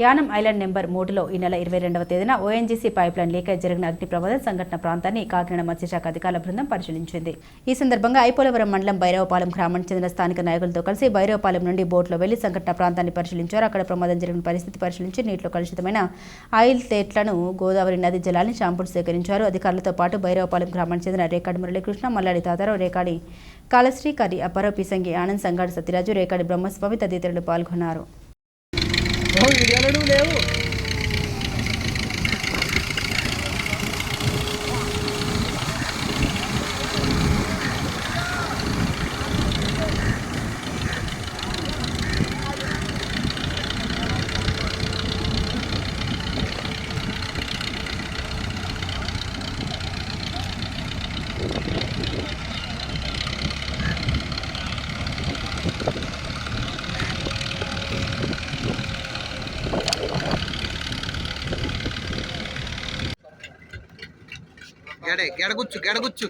Yanam island number మూడులో ఈ నెల ఇరవై రెండవ తేదీన ఓఎన్జీసీ పైప్ లైన్ లీకేజ్ జరిగిన అగ్ని ప్రమాదం సంఘటన ప్రాంతాన్ని కాకినాడ మత్స్యశాఖ అధికారుల బృందం పరిశీలించింది. ఈ సందర్భంగా ఐపోలవరం మండలం భైరవపాలెం గ్రామానికి చెందిన స్థానిక నాయకులతో కలిసి భైరవపాలెం నుండి బోట్లో వెళ్ళి సంఘటన ప్రాంతాన్ని పరిశీలించారు. అక్కడ ప్రమాదం జరిగిన పరిస్థితి పరిశీలించి నీటిలో కలుషితమైన ఆయిల్ తేట్లను గోదావరి నది జలాన్ని షాంపులు సేకరించారు. అధికారులతో పాటు భైరవపాలెం గ్రామానికి చెందిన రేకాడి మురళీకృష్ణ మల్లాడి తాతారావు రేకాడి కాళశ్రీ కరి అప్పారావు పిసంగి ఆనంద్ సంగాడి సత్యరాజు రేకాడి బ్రహ్మస్వామి తదితరులు పాల్గొన్నారు. వీడియోలో నువ్వు లేవు గెడే గెడగుచ్చు గెడగుచ్చు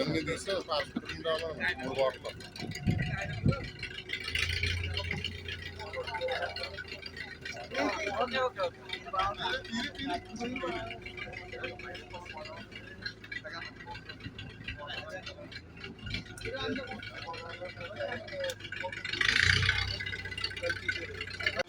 ఎన్ని తీస్తే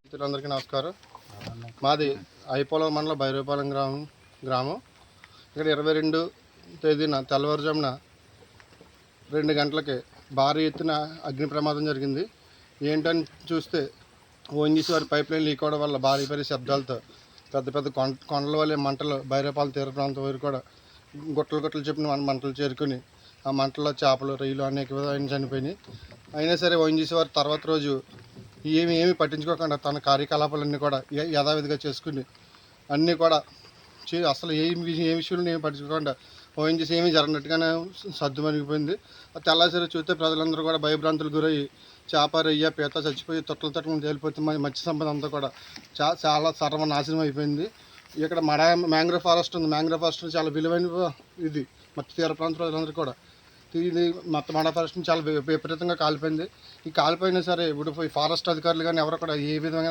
మిత్రులందరికీ నమస్కారం. మాది ఐపోలం మండలం భైరవపాలెం గ్రామం గ్రామం. ఇక్కడ ఇరవై రెండు తేదీన తెల్లవారుజామున రెండు గంటలకి భారీ ఎత్తున అగ్ని ప్రమాదం జరిగింది. ఏంటని చూస్తే ఓఎన్జీసీ వారి పైప్ లైన్ లీక్ అవడం వల్ల భారీ భారీ శబ్దాలతో పెద్ద పెద్ద కొండ కొండల వల్లే మంటలు భైరవపాలెం తీర ప్రాంతం వరకు కూడా గుట్టలు గుట్టలు చెప్పిన మంటలు చేరుకుని ఆ మంటలో చేపలు రొయ్యలు అనేక విధమైన చనిపోయినాయి. అయినా సరే ఓఎన్జీసీ వారు తర్వాత రోజు ఏమి ఏమి పట్టించుకోకుండా తన కార్యకలాపాలన్నీ కూడా యథావిధిగా చేసుకుని అన్నీ కూడా చే అసలు ఏ ఏ విషయంలో ఏమి పట్టించుకోకుండా ఓఎన్జీసీ ఏమీ జరగనట్టుగానే సర్దు మరిగిపోయింది. ఆ తెల్లాసరి చూస్తే ప్రజలందరూ కూడా భయభ్రాంతులు గురయ్యి చేప రొయ్య పీత చచ్చిపోయి తొట్టలు తట్టుకుని తేలిపోతే మత్స్య సంపద అంతా కూడా చా చాలా సర్వనాశనం అయిపోయింది. ఇక్కడ మడ మ్యాంగ్రోవ్ ఫారెస్ట్ ఉంది. మ్యాంగ్రోవ్ ఫారెస్ట్ చాలా విలువైన ఇది. మత్స్య తీర ప్రాంత ప్రజలందరూ కూడా. ఇది మొత్తం మడ ఫారెస్ట్ చాలా విపరీతంగా కాలిపోయింది. ఈ కాలిపోయినా సరే ఇప్పుడు ఈ ఫారెస్ట్ అధికారులు కానీ ఎవరు కూడా ఏ విధంగా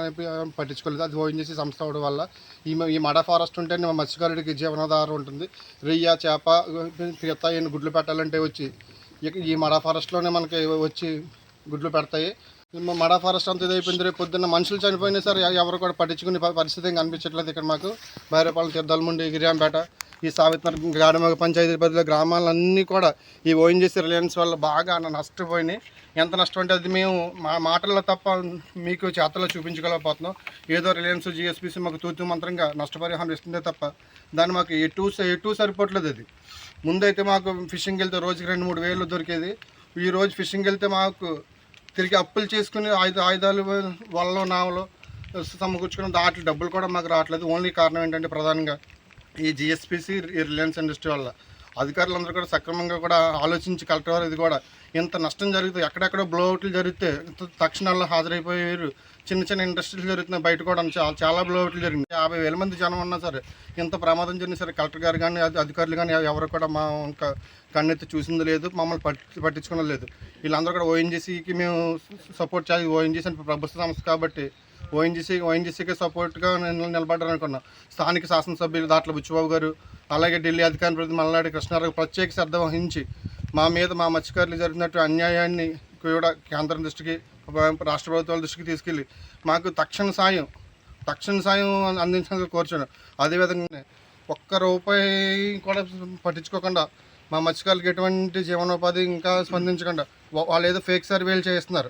పట్టించుకోలేదు. అది ఓఎన్జీసీ సంస్థ అవడం వల్ల ఈ ఈ మడ ఫారెస్ట్ ఉంటేనే మత్స్యకారుడికి జీవనాధారం ఉంటుంది. రొయ్య చేప పీత గుడ్లు పెట్టాలంటే వచ్చి ఈ మడ ఫారెస్ట్లోనే మనకి వచ్చి గుడ్లు పెడతాయి. మడ ఫారెస్ట్ అంతా ఇదైపోయింది. రేపు పొద్దున్న మనుషులు చనిపోయినా సరే ఎవరు కూడా పట్టించుకునే పరిస్థితి కనిపించట్లేదు ఇక్కడ మాకు. బైరపాలెం తీర్థాలముండి గిరియాంపేట ఈ సావిత్ర గాడమగ పంచాయతీ పరిధిలో గ్రామాలన్నీ కూడా ఈ ఓఎన్జీసీ రిలయన్స్ వల్ల బాగా నష్టపోయినాయి. ఎంత నష్టం అంటే అది మేము మా మాటల్లో తప్ప మీకు చేతల్లో చూపించగలకపోతున్నాం ఏదో రిలయన్స్ జిఎస్పిసి మాకు తూతు మంత్రంగా నష్టపరిహారం ఇస్తుందే తప్ప దాన్ని మాకు ఎటు ఎటు సరిపోవట్లేదు అది. ముందైతే మాకు ఫిషింగ్ వెళ్తే రోజుకి రెండు మూడు వేలు దొరికేది. ఈ రోజు ఫిషింగ్ వెళ్తే మాకు తిరిగి అప్పులు చేసుకుని ఆయుధ ఆయుధాలు వల్ల నావలు సమకూర్చుకున్న దాంట్లో డబ్బులు కూడా మాకు రావట్లేదు. ఓన్లీ కారణం ఏంటంటే ప్రధానంగా ఈ జిఎస్పిసి రిలయన్స్ ఇండస్ట్రీ వల్ల. అధికారులందరూ కూడా సక్రమంగా కూడా ఆలోచించి కలెక్టర్ వారు ఇది కూడా ఇంత నష్టం జరిగితే ఎక్కడెక్కడో బ్లోఅవుట్లు జరిగితే తక్షణాల్లో హాజరైపోయారు. చిన్న చిన్న ఇండస్ట్రీలు జరుగుతున్నాయి బయట కూడా చాలా చాలా బ్లోఅవుట్లు జరిగింది యాభై వేల మంది జనం ఉన్నా సరే ఇంత ప్రమాదం జరిగిన సరే కలెక్టర్ గారు కానీ అధికారులు కానీ ఎవరు కూడా మా ఇంకా కన్నెత్తి చూసింది లేదు మమ్మల్ని పట్టి పట్టించుకున్నది లేదు. వీళ్ళందరూ కూడా ఓఎన్జీసీకి మేము సపోర్ట్ చేయాలి. ఓఎన్జీసీ అంటే ప్రభుత్వ సంస్థ కాబట్టి ఓఎన్జీసీ ఓఎన్జీసీకి సపోర్ట్గా నేను నిలబడ్డాను అనుకున్నా స్థానిక శాసనసభ్యులు దాట్ల బుచ్చిబాబు గారు అలాగే ఢిల్లీ అధికార ప్రతి మల్లాడి కృష్ణారావు ప్రత్యేక శ్రద్ధ వహించి మా మీద మా మత్స్యకారులు జరిగినట్టు అన్యాయాన్ని కూడా కేంద్రం దృష్టికి రాష్ట్ర ప్రభుత్వాల దృష్టికి తీసుకెళ్ళి మాకు తక్షణ సాయం తక్షణ సాయం అందించడానికి కోరుచున్నాను. అదేవిధంగా ఒక్క రూపాయి కూడా పట్టించుకోకుండా మా మత్స్యకారులకు ఎటువంటి జీవనోపాధి ఇంకా స్పందించకుండా వాళ్ళు ఏదో ఫేక్ సర్వేలు చేస్తున్నారు